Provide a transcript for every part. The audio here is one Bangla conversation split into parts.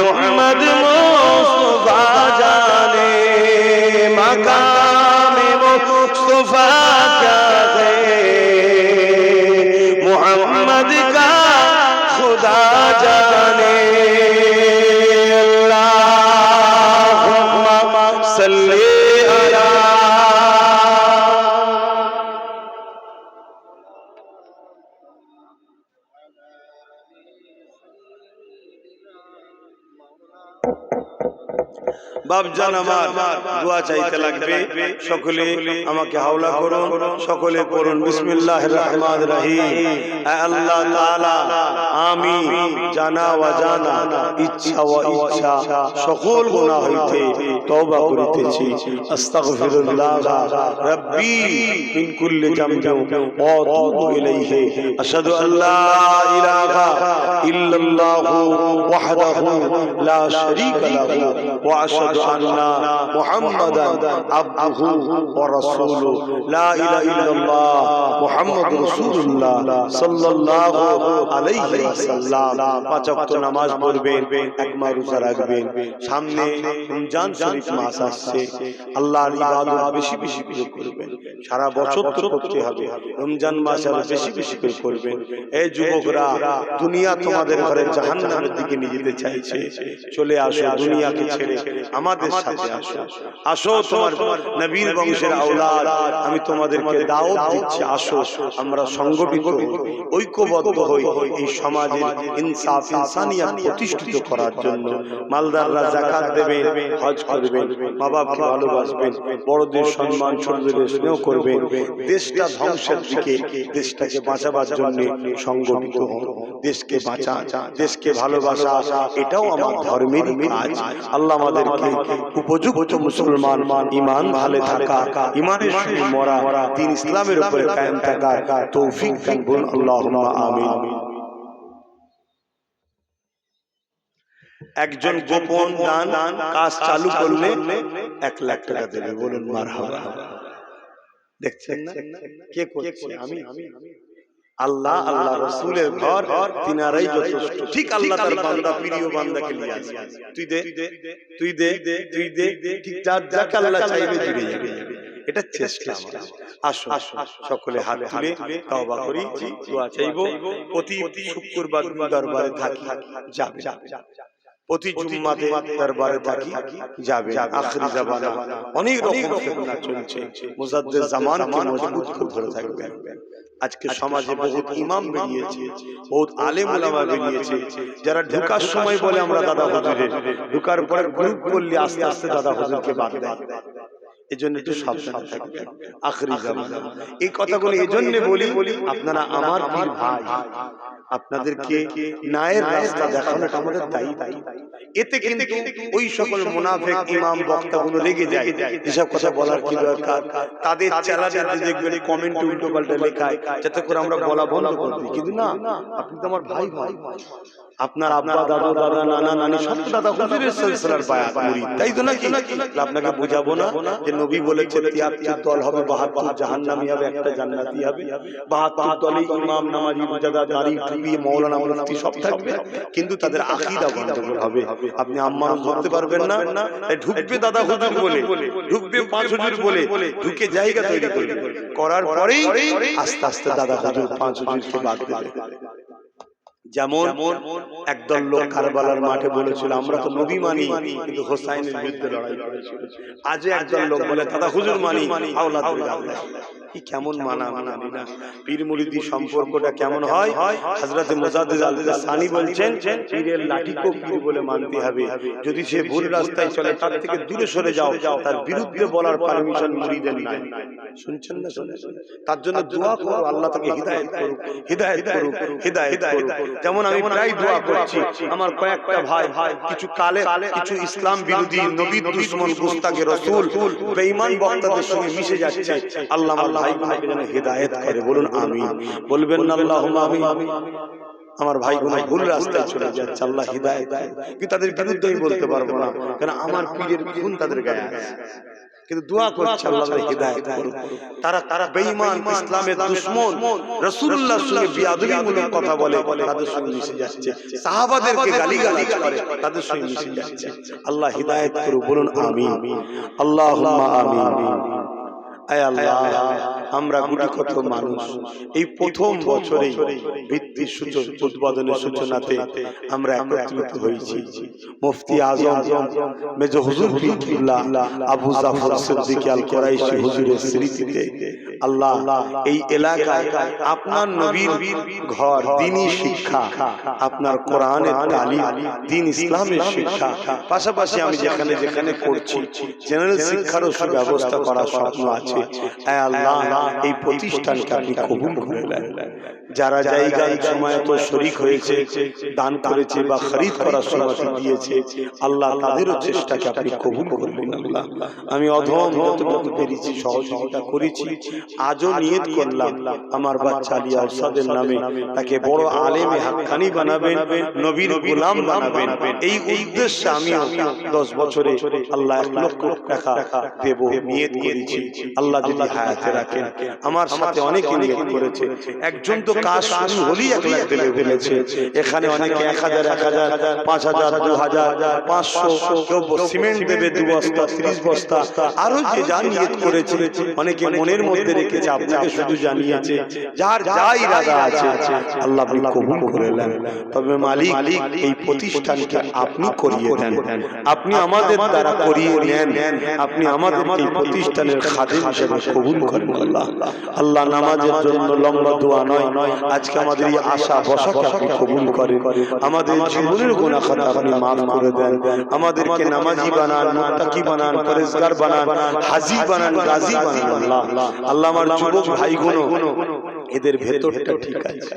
মোহাম্মদ মোস্তফা জানে মাকামে মোস্তফা বাপজান আমার দোয়া চাইতে লাগবে। সকলে আমাকে হাওলা করুন। সকলে করুন বিসমিল্লাহ রহমান রহিম। আল্লাহ তাআলা আমি জানা ওয়া জানা ইচ্ছা ওয়া ইচ্ছা। সকল গুনাহ হইতে তওবা করিতেছি। আস্তাগফিরুল্লাহ। রব্বি মিন কুল্লি জামবি ওয়া আতুবু ইলাইহি। আশহাদু আল্লা ইলাহা ইল্লাল্লাহু ওয়াহদাহু লা শারীকা লাহু ওয়া আশহাদু আন্না মুহাম্মাদান আবদুহু ওয়া রাসূলুহু। লা ইলাহা ইল্লাল্লাহ মুহাম্মাদুর রাসূলুল্লাহ সাল্লাল্লাহু আলাইহি ওয়াসাল্লাম। পাঁচ ওয়াক্ত নামাজ পড়বেন, এক মা রোজা রাখবেন। সামনে রমজান শরীফ মাস আসছে। আল্লাহর ইবাদত বেশি বেশি করে করবেন। সারা বছর তো করতে হবে। রমজান মাস আরও বেশি বেশি করে করবেন। এই যুবকরা, দুনিয়া তোমাদের ঘরে জাহান্নামের দিকে নিয়ে যেতে চাইছে। চলে আসো দুনিয়াকে ছেড়ে। আমাদের সাথে আসো। আসো। তোমার নবীর বংশের আওলাদ। আমি তোমাদেরকে দাওয়াত দিচ্ছি। আসো আমরা সংগঠিত ঐক্যবদ্ধ হই এই সমাজের ইনসাফ ইনসানিয়াত প্রতিষ্ঠিত করার জন্য। মালদাররা যাকাত দেবেন হজ করবেন মা বাপকে ভালোবাসবেন বড়দের সম্মান ছোটদের স্নেহ করবেন। দেশটা ধ্বংসের দিকে দেশটাকে বাঁচাবার জন্য সংগঠিত দেশকে বাঁচা দেশকে ভালোবাসা এটাও আমার ধর্মের কাজ। আল্লাহ আমাদেরকে উপযুক্ত মুসলমান ইমান ভালো থাকা ইমানের সঙ্গে মরা দিন ইসলামের উপরে কায়েম থাকা তৌফিক দান বলুন আল্লাহুম্মা আমিন। একজন গোপন দান কাজ চালু করলে এক লাখ টাকা দেবে বলুন মার দেখছেন না? কে করছে? আমি আল্লাহ আল্লাহ রসুলের ঘর তিনারাই যথেষ্ট। ঠিক আল্লাহ তার বান্দা প্রিয় বান্দাকে নিয়ে আসে। তুই দে তুই দে তুই দে ঠিক যার যাকে আল্লাহ চাইবে জুড়ে যাবে। এটা চেষ্টা আসো আসো সকলে হাত তুলে তওবা করি দোয়া চাইব। প্রতি শুক্রবার দরবারে থাকি যাবে। প্রতি জুম্মাতে দরবারে থাকি যাবে। আখরি জামানা। অনেক রকম ফিতনা চলছে। মুজাদ্দিদ জামানকে মজবুত করে ধরে থাকবে আজকে সমাজে বহুত ইমাম বেরিয়েছে বহুত আলেম ওলামা বেরিয়েছে। যারা ঢুকার সময় বলে আমরা দাদা হুজুরের। ঢুকার পরে গ্রুপ করলে আস্তে আস্তে দাদা হুজুরকে বাদ দেয়। এজন্য একটু সাবধান থাকবেন। আখরি জামানা। এই কথাগুলো এজন্য বলি আপনারা আমার পীর ভাই। আপনাদেরকে ন্যায়ের রাস্তা দেখানোটা আমাদের দায়িত্ব এতে কিন্তু ওই সকল মুনাফেক ইমাম বক্তাগুলো রেগে যায়। এসব কথা বলার কি দরকার? তাদের চেলাদের দেখবেন কমেন্ট উল্টো পাল্টা লেখায় যাতে করে আমরা বলা বন্ধ করে দিই। কিন্তু না আপনি তো আমার ভাই। ভাই। আপনার আব্বা দাদু দাদা নানা নানি সব দাদা হুজুরের সিলসিলার বায়াত। মুরিদ তাই তো নাকি? আপনাকে বোঝাবো না যে নবী বলেছেন তিয়াত্তর দল হবে বাহাত্তর জাহান্নামী হবে একটা জান্নাতি হবে। বাহাত্তর দলে ইমাম নামাজি রোজাদার দাড়ি টুপি মৌলানা মুফতি সব থাকবে। কিন্তু তাদের আকীদা গন্ডগোল হবে। আপনি আম্মার ধরতে পারবেন না। ঢুকবে দাদা হুজুর বলে। ঢুকবে পাঁচ হুজুর বলে। ঢুকে জায়গা তৈরি করবে। করার পরেই আস্তে আস্তে দাদা হুজুর পাঁচ হুজুরকে বাদ দেবে যেমন একদল লোক কারবালার মাঠে বলেছিল আমরা তো নবী মানি। কিন্তু হোসাইনের বিরুদ্ধে লড়াই করেছিল আজ একদল লোক বলে দাদা হুজুর মানি আওলাদ। কি কেমন মানা মানানি না। পীর মুরিদি সম্পর্কটা কেমন হয়? হযরত মুজাদ্দিদ আল সানি বলছেন পীরের পীর বলে মানতে হবে। যদি সে ভুল রাস্তায় চলে তার থেকে দূরে সরে যাও। তার বিরুদ্ধে বলার পারমিশন মুরিদের নাই। শুনছেন না শুনছেন তার জন্য দোয়া করো আল্লাহ তাকে হিদায়াত করুক হিদায়াত করুক হিদায়াত করুক। যেমন আমি প্রায় দোয়া করছি আমার কয়েকটা ভাই কিছু কালে কিছু ইসলাম বিরোধী দুশ্মন গুস্তাকে রসুল বেঈমান বক্তাদের সঙ্গে মিশে যাচ্ছে আল্লাহ আমার ভাইগুলোকে যেন হেদায়েত করে বলুন আমি বলবেন না আল্লাহ আমি আমার ভাই গুলো ভুল রাস্তায় চলে যাচ্ছে আল্লাহ হিদায়ত কিন্তু তাদের বিরুদ্ধে আমি বলতে পারব না। কারণ আমার পীরের খুন তাদের গায়ে আছে। কিন্তু দোয়া করছে আল্লাহ হিদায়াত করুন তারা তারা বেঈমান ইসলামের দুশমন। রাসূলুল্লাহর সঙ্গে বিয়াদবিমূলক কথা বলে তাদের সঙ্গে মিশে যাচ্ছে। সাহাবাদেরকে গালিগালাজ করে তাদের সঙ্গে মিশে যাচ্ছে। আল্লাহ হিদায়াত করুন বলুন আমিন। আল্লাহুম্মা আমিন। আয় আল্লাহ আমরা গুটি কত মানুষ। এই প্রথম বছরেই ভিত্তি সূচন উদ্বোধনের সূচনাতে আমরা একত্রিত হয়েছি। মুফতি আজম মেজ হুজুর আবু জাফর সিদ্দিক আল কুরাইশি হুজুরের স্মৃতিতে আল্লাহ এই এলাকায় আপনার নবীর ঘর, দিনী শিক্ষা, আপনার কোরআনের তালিম, দিন ইসলামের শিক্ষা। পাশাপাশি আমি যেখানে যেখানে করছি জেনারেল শিক্ষারও সুব্যবস্থা করার স্বপ্ন আছে। আল্লাহ এই প্রতিষ্ঠানকে আপনি কবুল করে নেন। যারা জায়গায় সময় তো শরিক হয়েছে দান করেছে বা খরিদ করার সময় দিয়েছে আল্লাহ তাদেরও চেষ্টাকে আপনি কবুল করবেন আল্লাহ। আমি অধম যতটুকু পেরেছি সহযোগিতা করেছি। আজও নিয়ত করলাম আমার বাচ্চা আলী আউসাদের নামে তাকে বড় আলেমে হাক্কানি বানাবেন নবীর গোলাম বানাবেন। এই উদ্দেশ্যে আমিও দশ বছরে আল্লাহ এক লক্ষ টাকা দেব নিয়ত করেছি। আল্লাহ যদি হায়াতে রাখেন আমার সাথে অনেকে নিয়ত করেছে একজন তো কাজ শুরু হলেই এক লাখ দেবে বলেছে এখানে অনেকে এক হাজার এক হাজার পাঁচ হাজার দু হাজার পাঁচশো কেউ সিমেন্ট দেবে দু বস্তা ত্রিশ বস্তা আরও যে যা নিয়ত করেছে অনেকে মনের মধ্যে রেখেছে আপনাকে শুধু জানিয়েছে যার যা ইরাদা আছে আল্লাহ আপনি কবুল করে নেন তবে মালিক এই প্রতিষ্ঠানকে আপনি করিয়ে দেন। আপনি আমাদের দ্বারা করিয়ে নেন। আপনি আমাদের এই প্রতিষ্ঠানের খাদেম হিসেবে কবুল করেন আল্লাহ আল্লাহ নামাজের জন্য লম্বা দোয়া নয় আজকে আমাদের এই আশা বসাকে আপনি কবুল করে আমাদের জীবনের গোনা খাতা আপনি মাফ করে দেন। আমাদেরকে নামাজি বানান মুত্তাকি বানান পরেজগার বানান হাজি বানান গাজী বানান। আল্লাহ আল্লাহ আমার যুবক ভাইগুলো এদের ভেতরটা ঠিক আছে।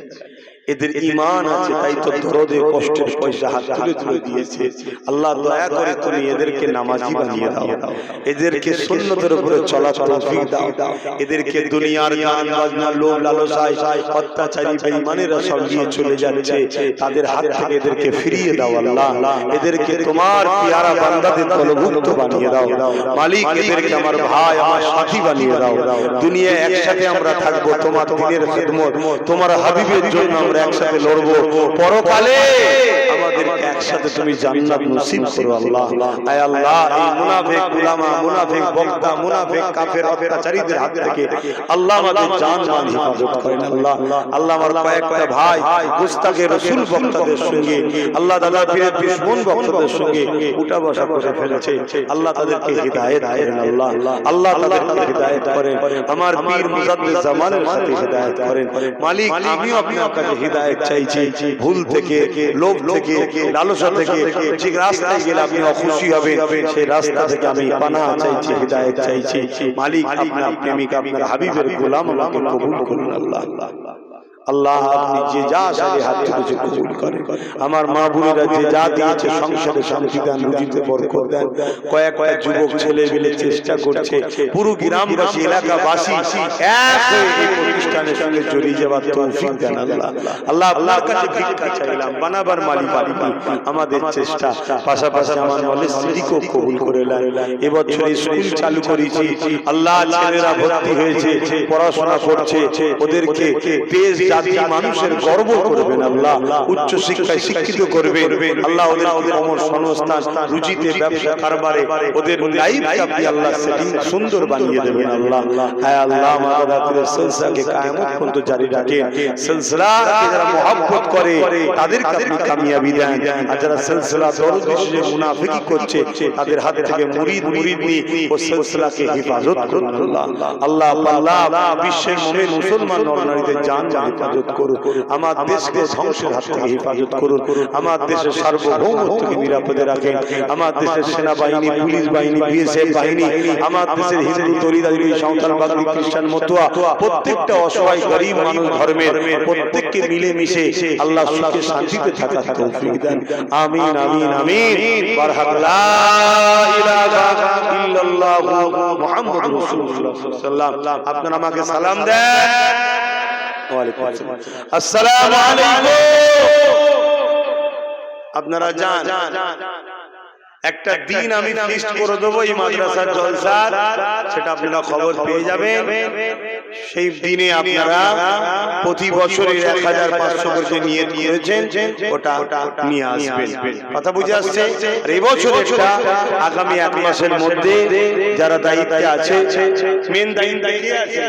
এদের ইমান আছে তাই তো দরদে কষ্টের পয়সা হাত তুলে তুলে দিয়েছে। আল্লাহ দয়া করে তুমি এদেরকে নামাজি বানিয়ে দাও। এদেরকে সুন্নতের উপরে চলা তৌফিক দাও। এদেরকে দুনিয়ার গান বাজনা লোভ লালসায় অত্যাচারী বেঈমানেরা সব নিয়ে চলে যাচ্ছে। তাদের হাত থেকে এদেরকে ফিরিয়ে দাও আল্লাহ। এদেরকে তোমার পিয়ারা বান্দাদের দলভুক্ত বানিয়ে দাও। মালিক এদেরকে আমার ভাই আমার সাথী বানিয়ে দাও দুনিয়া একসাথে আমরা থাকব তোমার দিনের খেদমত তোমার হাবিবের জন্য আমরা একসাথে লড়বো। পরকালে। আমাদেরকে একসাথে তুমি জান্নাত নসিব করো আল্লাহ। আয় আল্লাহ এই মুনাফিক উলামা মুনাফিক বক্তা মুনাফিক কাফের অত্যাচারীদের হাত থেকে আল্লাহ আমাদের জান মান হেফাজত করেন আল্লাহ। আল্লাহ। আমার কয়েকটা ভাই গুস্তাকে রসুল বক্তাদের সঙ্গে। আল্লাহ দাদা পীরের দুশ্মন বক্তাদের সঙ্গে উঠা বসা করে ফেলেছে। আল্লাহ তাদেরকে হিদায়েত করেন আল্লাহ। আল্লাহ। তাদেরকে হিদায়েত করেন। আমার পীর মুজাদ্দিদ জামানের সাথে হিদায়েত করেন। মালিক আমিও আপনার কাছে হিদায়েত চাইছি ভুল থেকে লোভ থেকে লালসা থেকে ঠিক রাস্তায় গেলে আপনি অখুশি হবেন। সেই রাস্তা থেকে আমি পানা চাইছি হৃদায়ত চাইছি। মালিক আপনার প্রেমিক আপনার হাবিবের গোলাম আমাকে কবুল করুন আল্লাহ। আল্লাহ। আপনি যে যা সারে হাত কবুল করে আমার মা বোনেরা যে যা দিয়েছে সংসারে শান্তি দেন রুজিতে বরকত দেন। কয়েক কয়েক যুবক ছেলে মিলে চেষ্টা করছে। পুরো গ্রামবাসী এলাকাবাসী এক হয়ে এই প্রতিষ্ঠানের সঙ্গে জড়িয়ে যাওয়ার তৌফিক দেন আল্লাহ। আল্লাহ। কাছে ভিক্ষা চাইলাম বানাবার মালিক আমাদের চেষ্টা। পাশাপাশি আমার নলেজ কবুল করে এবছর স্কুল চালু করেছি। আল্লাহ ছেলেরা ভর্তি হয়েছে। পড়াশোনা করছে ওদেরকে দেশ জাতি মানুষের গর্ব করবেন আল্লাহ। উচ্চ শিক্ষায় শিক্ষিত করবেন। আল্লাহ ওদের ওদের অমর সংস্থান ব্যবসা কারবারে ওদের লাইফ আপনি আল্লাহ সেটিং সুন্দর বানিয়ে দেবেন আল্লাহ। হ্যাঁ আল্লাহ আমাদের রাতের সিলসিলাকে কায়ামত পর্যন্ত জারি সিলসিলাকে যারা মহব্বত করে তাদেরকে আপনি কামিয়াবি দেন। আর যারা সিলসিলা দরদ মুনাফিকি করছে তাদের হাত থেকে মুরিদ মুরিদ নিয়ে ও সিলসিলাকে হেফাজত করুন আল্লাহ আল্লাহ। আল্লাহ। বিশ্বের মুমিন মুসলমান নরনারীদের জান জান হেফাজত করুন। আমার দেশকে ধ্বংসের হাত থেকে হেফাজত করুন। আমার দেশের সার্বভৌমত্বকে নিরাপদে রাখেন। আমার দেশের সেনাবাহিনী পুলিশ বাহিনী বিএসএফ বাহিনী আমার দেশের হিন্দু সাঁওতাল বাঙালি খ্রিস্টান মতুয়া প্রত্যেকটা অসহায় গরিব মানুষ ধর্মের প্রত্যেককে মিলে মিশে আল্লাহ সুখে শান্তিতে থাকার তৌফিক দেন। আমিন আমিন আমিন বারহাক ইলাহা ইল্লাল্লাহ মুহাম্মাদুর রাসূলুল্লাহ সাল্লাল্লাহু আলাইহি ওয়াসাল্লাম আপনারা আমাকে সালাম দেন আসসালাম। আসসালামু আলাইকুম। আপনারা যান একটা দিন আমি ফিক্সড করে দেবো এই মাদ্রাসার জলসার সেটা আপনারা খবর পেয়ে যাবেন। সেই দিনে আপনারা প্রতি বছরের এক হাজার পাঁচশো করে নিয়ে নিয়েছেন ওটা নিয়ে আসবেন। কথা বুঝে আসছে? আর এবছর একটা আগামী এক মাসের মধ্যে যারা দায়িত্বে আছে মেন দায়িত্বে আছে?